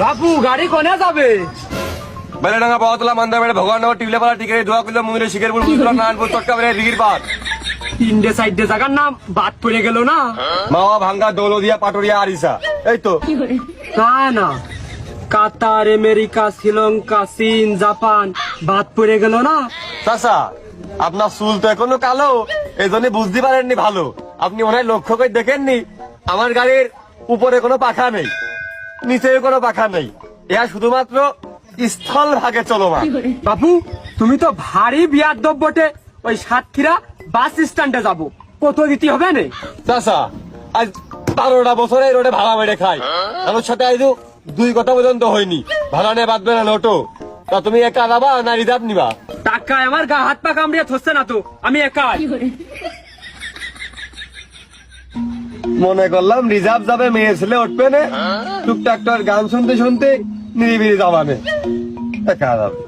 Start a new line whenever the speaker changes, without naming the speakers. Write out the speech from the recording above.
বাপু গাড়ি কোনে যাবে?
বেলেডাঙ্গা পাওয়াতলা মান্দা বেড়ে ভগবান নগর টিকলে পাড়া টিকে দোয়া করলে মন্দিরে শিখের পুর নারায়ণপুর চটকা বেড়ে দিঘির পাড়
তিনটে সাইডে জায়গার নাম বাদ পড়ে গেল না?
মাওয়া ভাঙ্গা দৌলদিয়া পাটুরিয়া আরিসা। এই তো।
না না। কাতার আমেরিকা শ্রীলঙ্কা চীন জাপান বাদ পড়ে গেল না?
চাচা আপনার চুল তো এখনও কালো। এই জন্য বুঝতে পারেননি ভালো। আপনি মনে হয় লক্ষ্য করে দেখেননি আমার গাড়ির উপরে কোনো পাখা নেই। নিচে কোনো পাখা নেই। এটা শুধুমাত্র স্থল ভাগে চলমান।
বাপু তুমি তো ভারী বিয়ার বটে ওই সাতক্ষীরা বাস স্ট্যান্ডে যাব। কত দিতে হবে না?
চাচা আজ বারোটা বছরে এই রোডে ভাড়া মেরে খাই আমার সাথে আজ দুই কথা পর্যন্ত হয়নি। ভাড়া নিয়ে বাঁধবে না নোটো তা তুমি একা যাবা না রিজার্ভ নিবা?
টাকায় আমার গা হাত পা কামড়িয়ে থসছে না তো। আমি একাই।
মনে করলাম, রিজার্ভ যাবে, মেয়ে ছেলে উঠবে না। টুকটাক গান শুনতে শুনতে নিরিবিরি যাবানে দেখা যাবে